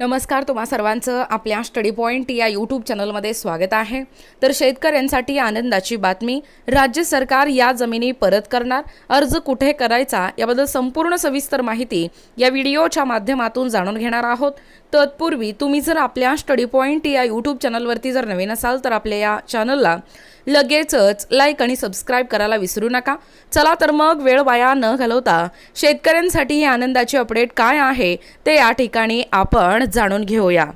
नमस्कार तुम्हा सर्वांचं आपल्या स्टडी पॉईंट या यूट्यूब चॅनलमध्ये स्वागत आहे. तर शेतकऱ्यांसाठी आनंदाची बातमी राज्य सरकार या जमिनी परत करणार अर्ज कुठे करायचा याबद्दल संपूर्ण सविस्तर माहिती या व्हिडिओच्या माध्यमातून जाणून घेणार आहोत. तत्पूर्वी तुम्ही जर आपल्या स्टडी पॉईंट या यूट्यूब चॅनलवरती जर नवीन असाल तर आपल्या या चॅनलला लगेचच लाईक आणि सबस्क्राईब करायला विसरू नका. चला तर मग वेळ वाया न घालवता शेतकऱ्यांसाठी ही आनंदाची अपडेट काय आहे ते या ठिकाणी आपण जाणून घेऊया.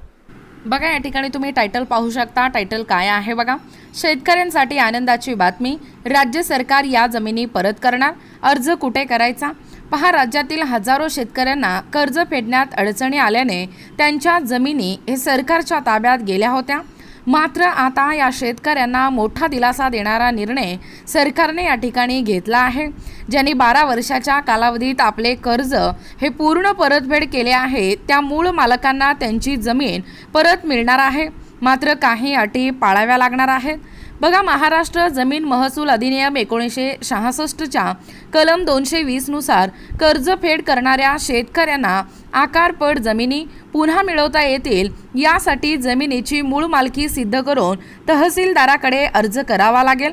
बघा या ठिकाणी तुम्ही टायटल पाहू शकता. टायटल काय आहे बघा? शेतकऱ्यांसाठी आनंदाची बातमी. राज्य सरकार या जमिनी परत करणार. अर्ज कुठे करायचा? पहा राज्यातील हजारो शेतकऱ्यांना कर्ज फेडण्यात अडचणी आल्याने त्यांच्या जमिनी हे सरकारच्या ताब्यात गेल्या होत्या. मात्र आता या शेतकऱ्यांना मोठा दिलासा देणारा निर्णय सरकारने या ठिकाणी घेतला आहे. ज्यांनी बारा वर्षाच्या कालावधीत आपले कर्ज हे पूर्ण परतफेड केले आहे त्या मूळ मालकांना त्यांची जमीन परत मिळणार आहे. मात्र काही अटी पाळाव्या लागणार आहेत. बघा महाराष्ट्र जमीन महसूल अधिनियम एकोणीसशे शहासष्टच्या कलम दोनशे वीसनुसार कर्जफेड करणाऱ्या शेतकऱ्यांना आकारपट जमिनी पुन्हा मिळवता येतील यासाठी जमिनीची मूळ मालकी सिद्ध करून तहसीलदाराकडे अर्ज करावा लागेल.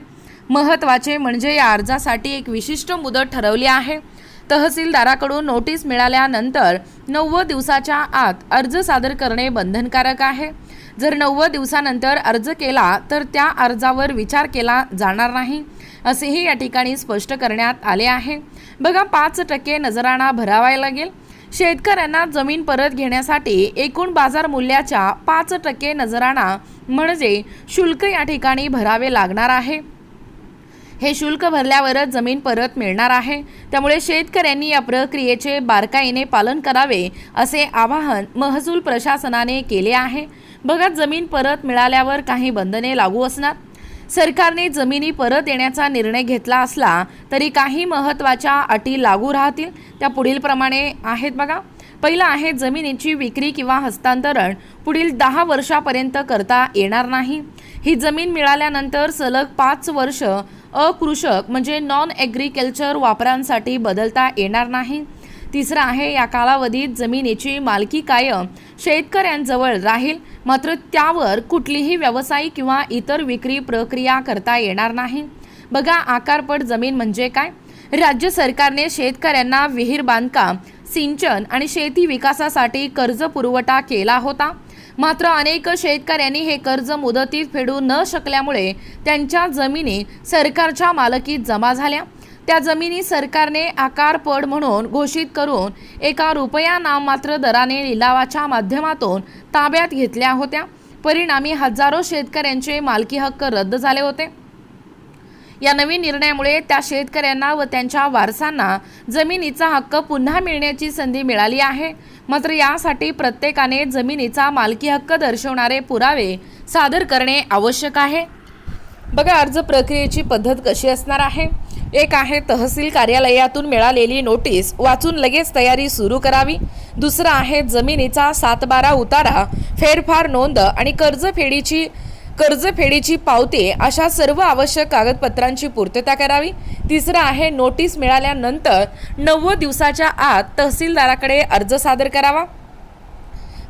महत्त्वाचे म्हणजे या अर्जासाठी एक विशिष्ट मुदत ठरवली आहे. तहसीलदाराकडून नोटीस मिळाल्यानंतर नव्वद दिवसाच्या आत अर्ज सादर करणे बंधनकारक आहे. जर नव्वद दिवसानंतर अर्ज केला तर त्या अर्जावर विचार केला जाणार नाही असेही या ठिकाणी स्पष्ट करण्यात आले आहे. बघा पाच टक्के नजराणा भरावा लागेल. शेतकऱ्यांना जमीन परत घेण्यासाठी एकूण बाजार मूल्याच्या पाच टक्के नजराणा म्हणजे शुल्क या ठिकाणी भरावे लागणार आहे. हे शुल्क भरल्यावरच जमीन परत मिळणार आहे. त्यामुळे शेतकऱ्यांनी या प्रक्रियेचे बारकाईने पालन करावे असे आवाहन महसूल प्रशासनाने केले आहे. बघा जमीन परत मिळाल्यावर काही बंधने लागू असणार. सरकारने जमिनी परत येण्याचा निर्णय घेतला असला तरी काही महत्त्वाच्या अटी लागू राहतील. त्या पुढीलप्रमाणे आहेत बघा. पहिलं आहे जमिनीची विक्री किंवा हस्तांतरण. पुढील दहा वर्षापर्यंत करता येणार नाही. ही जमीन मिळाल्यानंतर सलग पाच वर्ष अकृषक म्हणजे नॉन ॲग्रिकल्चर वापरांसाठी बदलता येणार नाही. तिसरं आहे या कालावधीत जमिनीची मालकी कायम. शेतकऱ्यांजवळ राहील मात्र त्यावर कुठलीही व्यावसायिक किंवा इतर विक्री प्रक्रिया करता येणार नाही. बघा आकारपट जमीन म्हणजे काय? राज्य सरकारने शेतकऱ्यांना विहीर बांधकाम सिंचन आणि शेती विकासासाठी कर्ज पुरवठा केला होता. मात्र अनेक शेतकऱ्यांनी हे कर्ज मुदतीत फेडू न शकल्यामुळे त्यांच्या जमिनी सरकारच्या मालकीत जमा झाल्या. त्या जमिनी सरकारने आकारपड म्हणून घोषित करून एका रुपया नाममात्र दराने लिलावाच्या माध्यमातून ताब्यात घेतल्या होत्या. परिणामी हजारो शेतकऱ्यांचे मालकी हक्क रद्द झाले होते. या नवीन निर्णयामुळे त्या शेतकऱ्यांना व त्यांच्या वारसांना जमिनीचा हक्क पुन्हा मिळण्याची संधी मिळाली आहे. मात्र यासाठी प्रत्येकाने जमिनीचा मालकी हक्क दर्शवणारे पुरावे सादर करणे आवश्यक आहे. बघा अर्ज प्रक्रियेची पद्धत कशी असणार आहे? एक आहे तहसील कार्यालयातून मिळालेली नोटीस वाचून लगेच तयारी सुरू करावी. दुसरं आहे जमिनीचा सातबारा उतारा फेरफार नोंद आणि कर्जफेडीची कर्जफेडीची पावती अशा सर्व आवश्यक कागदपत्रांची पूर्तता करावी. तिसरं आहे नोटीस मिळाल्यानंतर नव्वद दिवसाच्या आत तहसीलदाराकडे अर्ज सादर करावा.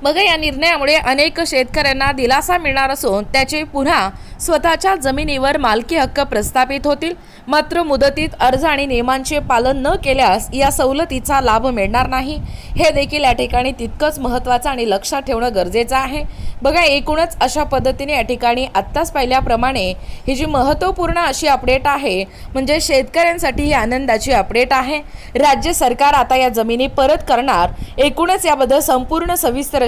बघा या निर्णयामुळे अनेक शेतकऱ्यांना दिलासा मिळणार असून त्याचे पुन्हा स्वतःच्या जमिनीवर मालकी हक्क प्रस्थापित होतील. मात्र मुदतीत अर्ज आणि नियमांचे पालन न केल्यास या सवलतीचा लाभ मिळणार नाही. हे देखील या ठिकाणी तितकंच महत्त्वाचं आणि लक्षात ठेवणं गरजेचं आहे. बघा एकूणच अशा पद्धतीने या ठिकाणी आत्ताच पाहिल्याप्रमाणे ही जी महत्त्वपूर्ण अशी अपडेट आहे म्हणजे शेतकऱ्यांसाठी ही आनंदाची अपडेट आहे. राज्य सरकार आता या जमिनी परत करणार. एकूणच याबद्दल संपूर्ण सविस्तर